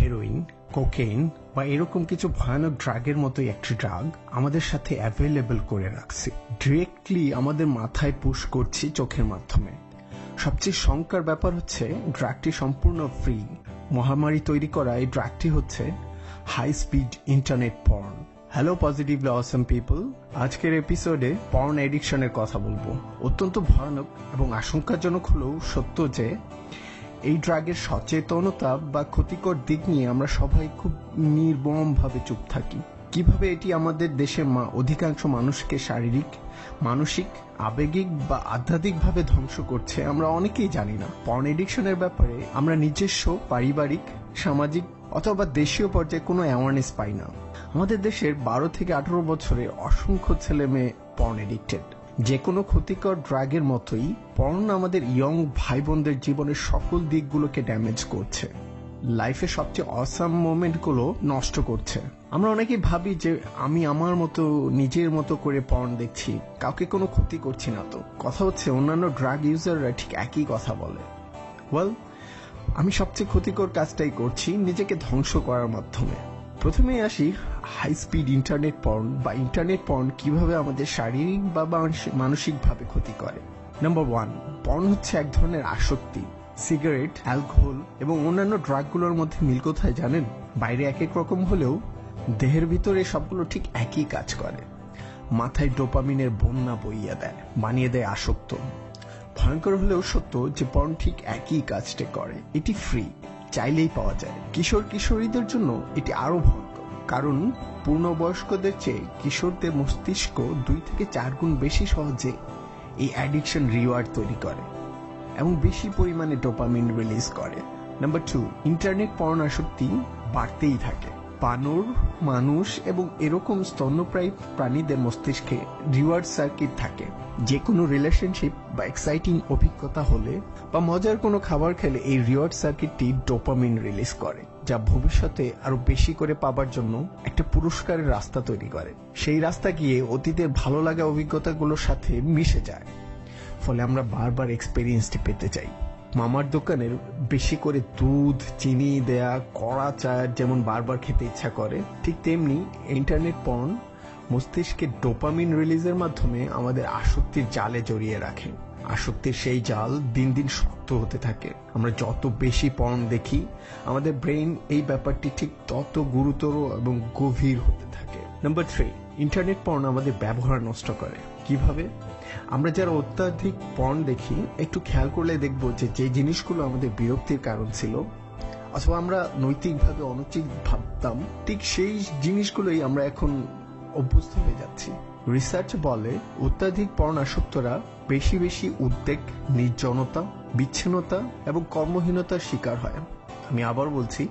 Heroin cocaine বা এরকম কিছু ভয়ানক ড্রাগের মতোই একটি ড্রাগ আমাদের সাথে অ্যাভেলেবল করে রাখছি। ডিরেক্টলি আমাদের মাথায় পুশ করছি চোখের মাধ্যমে। সবচেয়ে শঙ্কার ব্যাপার হচ্ছে ড্রাগটি সম্পূর্ণ ফ্রি মহামারী তৈরি করা এই ড্রাগটি হচ্ছে high speed internet porn hello positive Assam people আজকের এপিসোডে পর্ন এডিকশনের কথা বলব। অত্যন্ত ভয়ানক এবং আশঙ্কাজনক হলেও সত্য যে এই ড্রাগের সচেতনতা বা ক্ষতিকর দিক নিয়ে আমরা সবাই খুব নির্মমভাবে চুপ থাকি। কীভাবে এটি আমাদের দেশের অধিকাংশ মানুষকে শারীরিক, মানসিক, আবেগিক বা আধ্যাত্মিকভাবে ধ্বংস করছে, আমরা অনেকেই জানি না। পর্ন এডিকশনের ব্যাপারে আমরা নিজস্ব, পারিবারিক, সামাজিক অথবা দেশীয় পর্যায়ে কোনো অ্যাওয়ারনেস পাই না। আমাদের দেশের বারো থেকে আঠারো বছরে অসংখ্য ছেলে মেয়ে পর্ন এডিক্টেড। যে কোনো ক্ষতিকর ড্রাগের মতোই পর্ন আমাদের ইয়ং ভাই বোনদের জীবনের সকল দিকগুলোকে ড্যামেজ করছে। লাইফে সবচেয়ে অসাম মোমেন্টগুলো নষ্ট করছে। আমরা অনেকেই ভাবি যে আমি আমার মতো, নিজের মতো করে পর্ন দেখছি, কাউকে কোনো ক্ষতি করছি না তো। কথা হচ্ছে অন্যান্য ড্রাগ ইউজাররা ঠিক একই কথা বলে। ওয়েল আমি সবচেয়ে ক্ষতিকর কাজটাই করছি নিজেকে ধ্বংস করার মাধ্যমে। প্রথমেই আসি হাই স্পিড ইন্টারনেট পর্ন বা ইন্টারনেট পর্ন কীভাবে আমাদের শারীরিক বা মানসিকভাবে ক্ষতি করে। নাম্বার ওয়ান পর্ন হচ্ছে এক ধরনের আসক্তি। সিগারেট অ্যালকোহল এবং অন্যান্য ড্রাগগুলোর মধ্যে মিল কোথায় জানেন? বাইরে এক এক রকম হলেও দেহের ভিতরে সবগুলো ঠিক একই কাজ করে। মাথায় ডোপামিনের বন্যা বইয়া দেয়, বানিয়ে দেয় আসক্ত। ভয়ঙ্কর হলেও সত্য যে পর্ন ঠিক একই কাজটা করে। এটি ফ্রি চাইলেই পাওয়া যায়। কিশোর কিশোরীদের জন্য এটি আরও ভয়ঙ্কর। কারণ পূর্ণবয়স্কদের চেয়ে কিশোরদের মস্তিষ্ক দুই থেকে চার গুণ বেশি সহজে এই অ্যাডিকশন রিওয়ার্ড তৈরি করে এবং বেশি পরিমাণে ডোপামিন রিলিজ করে। নাম্বার টু ইন্টারনেট পর্ন আসক্তি বাড়তেই থাকে। বানর, মানুষ এবং এরকম স্তন্যপ্রায়ী প্রাণীদের মস্তিষ্কে রিওয়ার্ড সার্কিট থাকে। যে কোনো রিলেশনশিপ বা এক্সাইটিং অভিজ্ঞতা হলে বা মজার কোনো খাবার খেলে এই রিওয়ার্ড সার্কিটটি ডোপামিন রিলিজ করে, যা ভবিষ্যতে আরও বেশি করে পাবার জন্য একটা পুরস্কারের রাস্তা তৈরি করে। সেই রাস্তা গিয়ে অতীতের ভালো লাগা অভিজ্ঞতাগুলোর সাথে মিশে যায়। ফলে আমরা বারবার এক্সপেরিয়েন্সটি পেতে চাই। মামার দোকানের বেশি করে দুধ, চিনি দেয়া, কড়া চা যেমন বারবার খেতে ইচ্ছা করে, ঠিক তেমনি ইন্টারনেট পর্ন মস্তিষ্কে ডোপামিন রিলিজের মাধ্যমে আমাদের আসক্তির জালে জড়িয়ে রাখে। আসক্তির সেই জাল দিন দিন শক্ত হতে থাকে। আমরা যত বেশি পর্ন দেখি, আমাদের ব্রেইন এই ব্যাপারটি ঠিক তত গুরুতর এবং গভীর হতে থাকে। নাম্বার থ্রি ইন্টারনেট পর্ন আমাদের ব্যবহার নষ্ট করে। কীভাবে? আমরা যারা অত্যাধিক পর্ন দেখি, একটু খেয়াল করলে দেখব যে যে জিনিসগুলো আমাদের বিরক্তির কারণ ছিল, অথবা আমরা নৈতিকভাবে অনুচিত ভাবতাম, ঠিক সেই জিনিসগুলোই আমরা এখন অভ্যস্ত হয়ে যাচ্ছি। রিসার্চ বলে অত্যাধিক পর্ন আসক্তরা বেশি বেশি উদ্বেগ, নির্জনতা, বিচ্ছিন্নতা এবং কর্মহীনতার শিকার হয়। আমি আবার বলছি,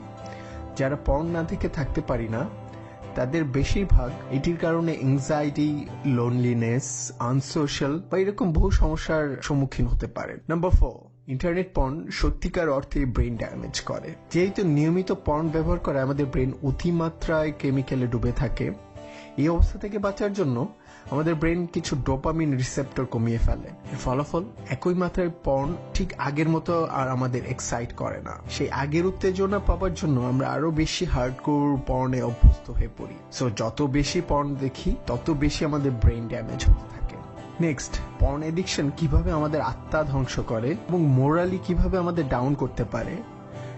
যারা পর্ন না থেকে থাকতে পারি না তাদের বেশিরভাগ এটির কারণে এংজাইটি লোনলিনেস আনসোশ্যাল বা এরকম বহু সমস্যার সম্মুখীন হতে পারে। নাম্বার ফোর ইন্টারনেট পর্ন সত্যিকার অর্থে ব্রেন ড্যামেজ করে। যেহেতু নিয়মিত পর্ন ব্যবহার করে আমাদের ব্রেন অতিমাত্রায় কেমিক্যালে ডুবে থাকে এই অবস্থা থেকে বাঁচার জন্য আমাদের ব্রেন কিছু ডোপামিন রিসেপ্টর কমিয়ে ফেলে। ফলাফল, একই মাত্রায় পর্ন ঠিক আগের মতো আর আমাদের এক্সাইট করে না। সেই আগের উত্তেজনা পাওয়ার জন্য আমরা আরও বেশি হার্ডকোর পর্নে অভ্যস্ত হয়ে পড়ি। সো যত বেশি পর্ন দেখি, তত বেশি আমাদের ব্রেন ড্যামেজ হতে থাকে। নেক্সট পর্ন এডিকশন কীভাবে আমাদের আত্মা ধ্বংস করে এবং মোরালি কীভাবে আমাদের ডাউন করতে পারে?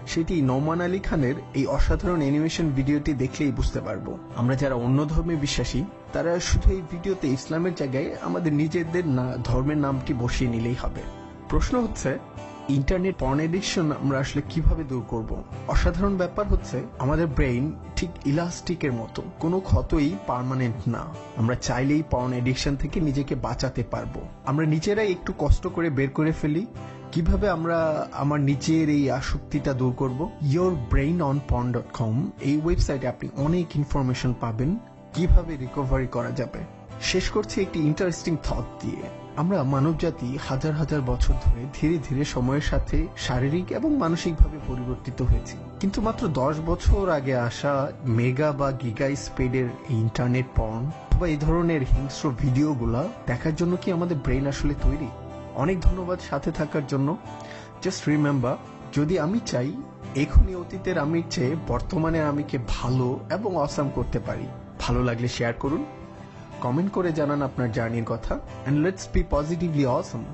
সেটি নৌমান আলী খানের এই অসাধারণ অ্যানিমেশন ভিডিওটি দেখলেই বুঝতে পারব। আমরা যারা অন্য ধর্মে বিশ্বাসী, তারা শুধু এই ভিডিওতে ইসলামের জায়গায় আমাদের নিজেদের ধর্মের নামটি বসিয়ে নিলেই হবে। প্রশ্ন হচ্ছে, ইন্টারনেট পর্ন এডিকশন আমরা আসলে কীভাবে দূর করব? অসাধারণ ব্যাপার হচ্ছে, আমাদের ব্রেইন ঠিক ইলাস্টিকের মতো, কোনো ক্ষতই পারমানেন্ট না। আমরা চাইলেই পর্ন এডিকশন থেকে নিজেকে বাঁচাতে পারব। আমরা নিজেরাই একটু কষ্ট করে বের করে ফেলি কীভাবে আমরা আমার নিচের এই আসক্তিটা দূর করব? Your brain on porn dot com এই ওয়েবসাইটে আপনি অনেক ইনফরমেশন পাবেন কীভাবে রিকভারি করা যাবে। শেষ করছি একটি ইন্টারেস্টিং থট দিয়ে। আমরা মানবজাতি হাজার হাজার বছর ধরে ধীরে ধীরে সময়ের সাথে শারীরিক এবং মানসিকভাবে পরিবর্তিত হয়েছি। কিন্তু মাত্র দশ বছর আগে আসা মেগা বা গিগা স্পিডের ইন্টারনেট পর্ন বা এই ধরনের হিংস্র ভিডিওগুলা দেখার জন্য কি আমাদের ব্রেন আসলে তৈরি? অনেক ধন্যবাদ সাথে থাকার জন্য। জাস্ট রিমেম্বার যদি আমি চাই, এখনই অতীতের আমি চেয়ে বর্তমানে আমিকে ভালো এবং অসাম করতে পারি। ভালো লাগলে শেয়ার করুন কমেন্ট করে জানান আপনার জার্নির কথা and let's be positively Assam